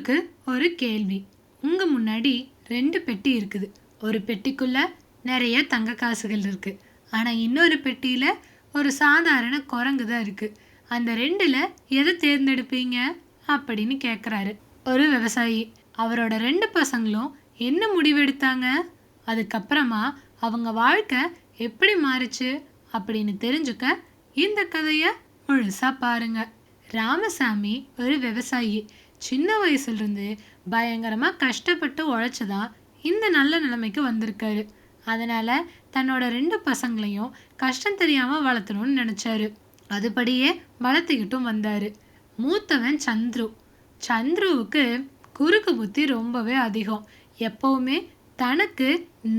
உங்களுக்கு ஒரு கேள்வி. உங்க முன்னாடி ரெண்டு பெட்டி இருக்குது. ஒரு பெட்டிக்குள்ள நிறைய தங்க காசுகள் இருக்கு. ஆனா இன்னொரு பெட்டியில ஒரு சாதாரண குரங்கு தான் இருக்கு. அந்த ரெண்டுல எதை தேர்ந்தெடுப்பீங்க? அப்படின்னு கேட்குறாரு ஒரு விவசாயி. அவரோட ரெண்டு பசங்களும் என்ன முடிவெடுத்தாங்க? அதுக்கப்புறமா அவங்க வாழ்க்கை எப்படி மாறுச்சு அப்படின்னு தெரிஞ்சுக்க இந்த கதையை முழுசா பாருங்க. ராமசாமி ஒரு விவசாயி. சின்ன வயசுலேருந்து பயங்கரமாக கஷ்டப்பட்டு உழைச்சி தான் இந்த நல்ல நிலைமைக்கு வந்திருக்காரு. அதனால் தன்னோட ரெண்டு பசங்களையும் கஷ்டம் தெரியாமல் வளர்த்தணும்னு நினச்சாரு. அதுபடியே வளர்த்துக்கிட்டும் வந்தார். மூத்தவன் சந்துரு. சந்துருவுக்கு குறுக்கு புத்தி ரொம்பவே அதிகம். எப்போவுமே தனக்கு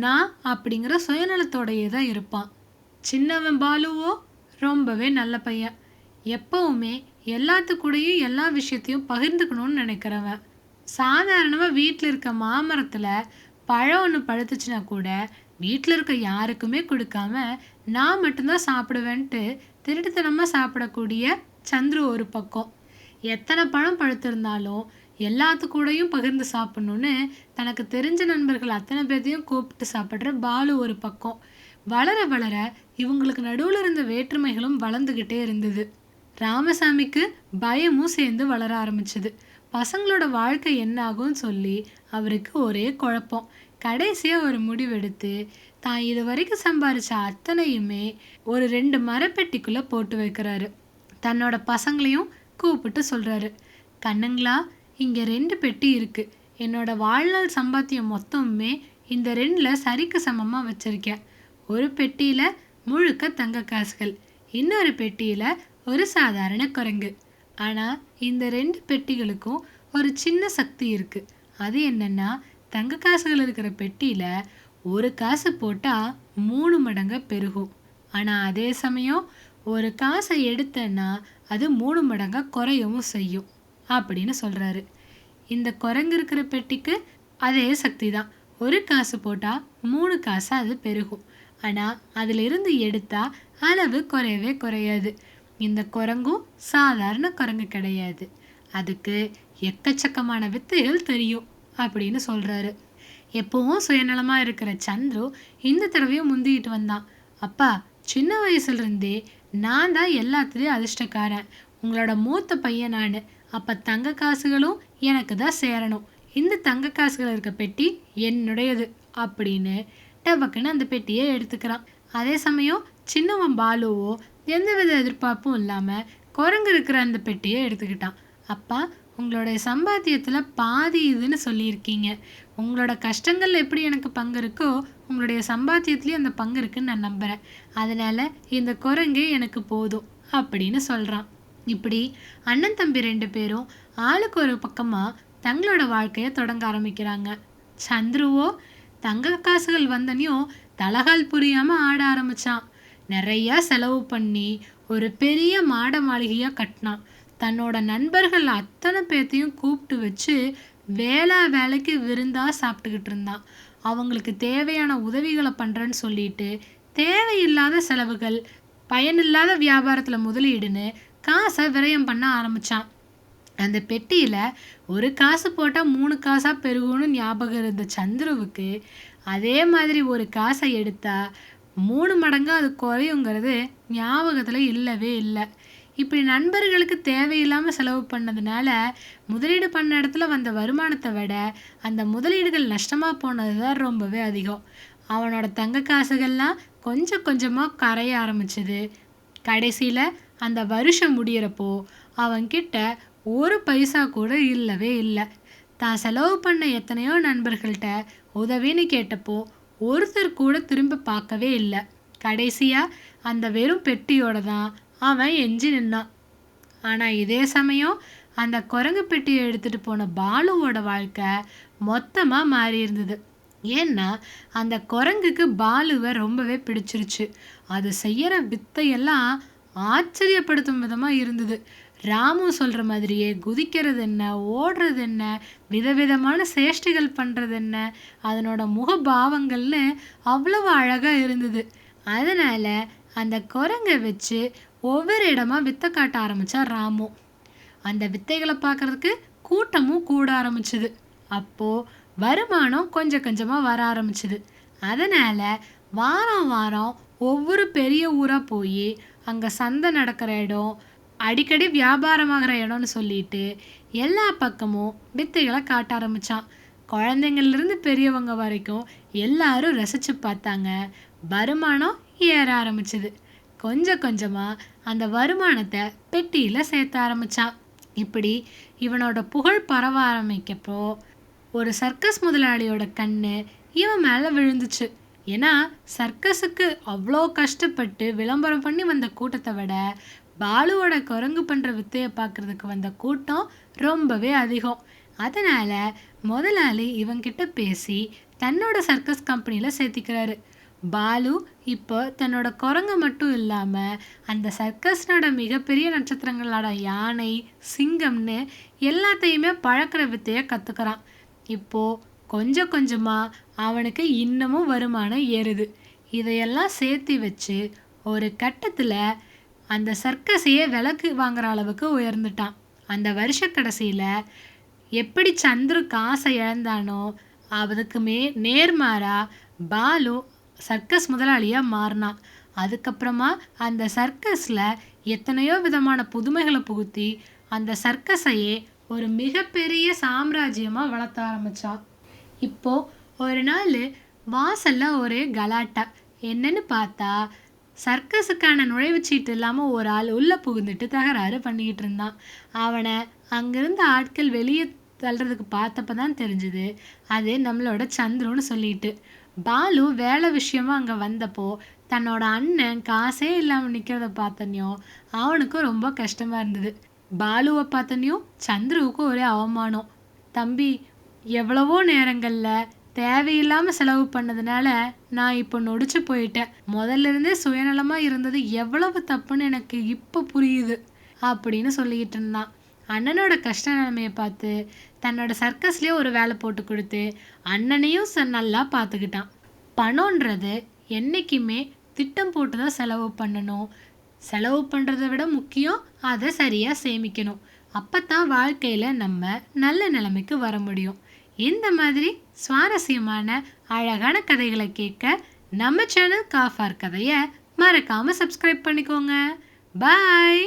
நான் அப்படிங்கிற சுயநலத்தோடையே தான் இருப்பான். சின்னவன் பாலுவோ ரொம்பவே நல்ல பையன். எப்பவுமே எல்லாத்து கூடயும் எல்லா விஷயத்தையும் பகிர்ந்துக்கணும்னு நினைக்கிறவன். சாதாரணமாக வீட்டில் இருக்க மாமரத்தில் பழம் ஒன்று பழுத்துச்சுன்னா கூட வீட்டில் இருக்க யாருக்குமே கொடுக்காம நான் மட்டும்தான் சாப்பிடுவேன்ட்டு திருட்டுத்தனமாக சாப்பிடக்கூடிய சந்துரு ஒரு பக்கம். எத்தனை பழம் பழுத்திருந்தாலும் எல்லாத்து கூடயும் பகிர்ந்து சாப்பிட்ணுன்னு தனக்கு தெரிஞ்ச நண்பர்கள் அத்தனை பேர்த்தையும் கூப்பிட்டு சாப்பிட்ற பாலு ஒரு பக்கம். வளர வளர இவங்களுக்கு நடுவில் இருந்த வேற்றுமைகளும் வளர்ந்துக்கிட்டே இருந்தது. ராமசாமிக்கு பயமும் சேர்ந்து வளர ஆரம்பிச்சது. பசங்களோட வாழ்க்கை என்ன ஆகும்னு சொல்லி அவருக்கு ஒரே குழப்பம். கடைசியாக ஒரு முடிவெடுத்து தான் இது வரைக்கும் சம்பாரித்த அத்தனையுமே ஒரு ரெண்டு மரப்பெட்டிக்குள்ளே போட்டு வைக்கிறாரு. தன்னோட பசங்களையும் கூப்பிட்டு சொல்கிறாரு கண்ணுங்களா இங்கே ரெண்டு பெட்டி இருக்குது என்னோட வாழ்நாள் சம்பாத்தியம் மொத்தமுமே இந்த ரெண்டில் சரிக்கு சமமாக வச்சிருக்கேன். ஒரு பெட்டியில் முழுக்க தங்க காசுகள் இன்னொரு பெட்டியில் ஒரு சாதாரண குரங்கு. ஆனால் இந்த ரெண்டு பெட்டிகளுக்கும் ஒரு சின்ன சக்தி இருக்குது அது என்னென்னா தங்க காசுகள் இருக்கிற பெட்டியில் ஒரு காசு போட்டால் மூணு மடங்கு பெருகும். ஆனால் அதே சமயம் ஒரு காசை எடுத்தேன்னா அது மூணு மடங்கை குறையவும் செய்யும் அப்படின்னு சொல்கிறாரு இந்த குரங்கு இருக்கிற பெட்டிக்கு அதே சக்தி தான். ஒரு காசு போட்டால் மூணு காசாக அது பெருகும். ஆனால் அதிலிருந்து எடுத்தால் அளவு குறையவே குறையாது. இந்த குரங்கும் சாதாரண குரங்கு கிடையாது. அதுக்கு எக்கச்சக்கமான வித்தைகள் தெரியும் அப்படின்னு சொல்கிறாரு எப்பவும் சுயநலமாக இருக்கிற சந்துரு இந்த தடவையும் முந்திக்கிட்டு வந்தான். அப்பா சின்ன வயசுலேருந்தே நான் தான் எல்லாத்துலேயும் அதிர்ஷ்டக்காரன். உங்களோட மூத்த பையன் நான். அப்போ தங்க காசுகளும் எனக்கு தான் சேரணும். இந்த தங்க காசுகள் இருக்க பெட்டி என்னுடையது அப்படின்னு டபக்குன்னு அந்த பெட்டியை எடுத்துக்கிறான். அதே சமயம் சின்னவன் பாலுவோ எந்தவித எதிர்பார்ப்பும் இல்லாமல் குரங்கு இருக்கிற அந்த பெட்டியை எடுத்துக்கிட்டான். அப்பா உங்களுடைய சம்பாத்தியத்தில் பாதி இதுன்னு சொல்லியிருக்கீங்க. உங்களோட கஷ்டங்கள் எப்படி எனக்கு பங்கு இருக்கோ உங்களுடைய சம்பாத்தியத்துலேயும் அந்த பங்கு இருக்குன்னு நான் நம்புகிறேன் அதனால் இந்த குரங்கே எனக்கு போதும் அப்படின்னு சொல்கிறான் இப்படி அண்ணன் தம்பி ரெண்டு பேரும் ஆளுக்கு ஒரு பக்கமாக தங்களோட வாழ்க்கையை தொடங்க ஆரம்பிக்கிறாங்க. சந்துருவோ தங்க காசுகள் வந்தனையும் தலகால் புரியாமல் ஆட ஆரம்பித்தான் நிறையா செலவு பண்ணி ஒரு பெரிய மாட மாளிகையாக கட்டினான். தன்னோட நண்பர்கள் அத்தனை பேர்த்தையும் கூப்பிட்டு வச்சு வேலை வேலைக்கு விருந்தா சாப்பிட்டுக்கிட்டு இருந்தான். அவங்களுக்கு தேவையான உதவிகளை பண்ணுறேன்னு சொல்லிட்டு தேவையில்லாத செலவுகள் பயனில்லாத வியாபாரத்தில் முதலீடுன்னு காசை விரயம் பண்ண ஆரம்பித்தான் அந்த பெட்டியில் ஒரு காசு போட்டால் மூணு காசாக பெருகும்னு ஞாபகம் இருந்த சந்துருவுக்கு அதே மாதிரி ஒரு காசை எடுத்தால் மூணு மடங்கு அது குறையுங்கிறது ஞாபகத்தில் இல்லவே இல்லை. இப்படி நண்பர்களுக்கு தேவையில்லாமல் செலவு பண்ணதுனால முதலீடு பண்ண இடத்துல வந்த வருமானத்தை விட அந்த முதலீடுகள் நஷ்டமாக போனது தான் ரொம்பவே அதிகம். அவனோட தங்க காசுகள்லாம் கொஞ்சம் கொஞ்சமாக கரைய ஆரம்பிச்சது. கடைசியில் அந்த வருஷம் முடியிறப்போ அவன்கிட்ட ஒரு பைசா கூட இல்லவே இல்லை. தான் செலவு பண்ண எத்தனையோ நண்பர்கள்ட்ட உதவின்னு கேட்டப்போ ஒருத்தர் கூட திரும்ப பார்க்கவே இல்லை. கடைசியாக அந்த வெறும் பெட்டியோட தான் அவன் எஞ்சி நின்னான். ஆனால் இதே சமயம் அந்த குரங்கு பெட்டியை எடுத்துகிட்டு போன பாலுவோட வாழ்க்கை மொத்தமாக மாறி இருந்தது. ஏன்னா அந்த குரங்குக்கு பாலுவை ரொம்பவே பிடிச்சிருச்சு. அது செய்கிற வித்தையெல்லாம் ஆச்சரியப்படுத்தும் விதமாக இருந்தது. ராமு சொல்கிற மாதிரியே குதிக்கிறது என்ன ஓடுறது என்ன விதவிதமான சேஷ்டைகள் பண்ணுறது என்ன அதனோட முகபாவங்கள்னு அவ்வளவு அழகாக இருந்தது. அதனால் அந்த குரங்கை வச்சு ஒவ்வொரு இடமா வித்தை காட்ட ஆரம்பித்தா ராமு. அந்த வித்தைகளை பார்க்கறதுக்கு கூட்டமும் கூட ஆரம்பிச்சுது. அப்போது வருமானம் கொஞ்சம் கொஞ்சமாக வர ஆரம்பிச்சுது. அதனால் வாரம் வாரம் ஒவ்வொரு பெரிய ஊராக போய் அங்கே சந்தை நடக்கிற இடம் அடிக்கடி வியாபாரமாகிற இடம்னு சொல்லிட்டு எல்லா பக்கமும் வித்தைகளை காட்ட ஆரம்பிச்சான். குழந்தைங்கள்லேருந்து பெரியவங்க வரைக்கும் எல்லாரும் ரசித்து பார்த்தாங்க. வருமானம் ஏற ஆரம்பிச்சுது. கொஞ்சம் கொஞ்சமாக அந்த வருமானத்தை பெட்டியில் சேர்த்த ஆரம்பிச்சான். இப்படி இவனோட புகழ் பரவ ஆரம்பிக்கப்போ ஒரு சர்க்கஸ் முதலாளியோட கண்ணு இவன் மேலே விழுந்துச்சு. ஏன்னா சர்க்கஸுக்கு அவ்வளோ கஷ்டப்பட்டு விளம்பரம் பண்ணி வந்த கூட்டத்தை விட பாலுவோட குரங்கு பண்ணுற வித்தையை பார்க்குறதுக்கு வந்த கூட்டம் ரொம்பவே அதிகம். அதனால் முதலாளி இவங்கிட்ட பேசி தன்னோட சர்க்கஸ் கம்பெனியில் சேர்த்திக்கிறாரு. பாலு இப்போ தன்னோட குரங்கு மட்டும் இல்லாமல் அந்த சர்க்கஸ்னோட மிகப்பெரிய நட்சத்திரங்களோட யானை சிங்கம்னு எல்லாத்தையுமே பழக்கிற வித்தையை கற்றுக்கிறான் இப்போது கொஞ்சம் கொஞ்சமாக அவனுக்கு இன்னமும் வருமானம் ஏறுது. இதையெல்லாம் சேர்த்து வச்சு ஒரு கட்டத்தில் அந்த சர்க்கஸையே விளக்கு வாங்குற அளவுக்கு உயர்ந்துட்டான். அந்த வருஷ கடைசியில் எப்படி சந்துரு காசை இழந்தானோ அதுக்கு மே நேர்மாறா பாலு சர்க்கஸ் முதலாளியாக மாறினான். அதுக்கப்புறமா அந்த சர்க்கஸில் எத்தனையோ விதமான புதுமைகளை புகுத்தி அந்த சர்க்கஸையே ஒரு மிகப்பெரிய சாம்ராஜ்யமாக வளர்த்த ஆரம்பித்தான் இப்போது ஒரு நாள் வாசல்ல ஒரே கலாட்டா. என்னன்னு பார்த்தா சர்க்கஸுக்கான நுழைவுச்சீட்டு இல்லாமல் ஒரு ஆள் உள்ளே புகுந்துட்டு தகராறு பண்ணிக்கிட்டு இருந்தான். அவனை அங்கிருந்த ஆட்கள் வெளியே தள்ளுறதுக்கு பார்த்தப்ப தான் தெரிஞ்சுது அது நம்மளோட சந்துருன்னு சொல்லிட்டு. பாலு வேலை விஷயமா அங்கே வந்தப்போ தன்னோட அண்ணன் காசே இல்லாமல் நிற்கிறத பார்த்தனையும் அவனுக்கும் ரொம்ப கஷ்டமாக இருந்தது. பாலுவை பார்த்தனையும் சந்துருவுக்கும் ஒரே அவமானம். தம்பி எவ்வளவோ நேரங்களில் தேவையில்லாமல் செலவு பண்ணதுனால நான் இப்போ நொடிச்சு போயிட்டேன். முதல்ல இருந்தே சுயநலமாக இருந்தது எவ்வளவு தப்புன்னு எனக்கு இப்போ புரியுது அப்படின்னு சொல்லிக்கிட்டு இருந்தான். அண்ணனோட கஷ்ட நிலைமையை பார்த்து தன்னோட சர்க்கஸ்லேயே ஒரு வேலை போட்டு கொடுத்து அண்ணனையும் ச நல்லா பார்த்துக்கிட்டான். பணம்ன்றது என்றைக்குமே திட்டம் போட்டு தான் செலவு பண்ணணும். செலவு பண்ணுறதை விட முக்கியம் அதை சரியாக சேமிக்கணும். அப்போ தான் வாழ்க்கையில் நம்ம நல்ல நிலைமைக்கு வர முடியும். இந்த மாதிரி சுவாரஸ்யமான அழகான கதைகளை கேட்க நம்ம சேனல் காஃபார் கதையை மறக்காமல் சப்ஸ்கிரைப் பண்ணிக்கோங்க. பாய்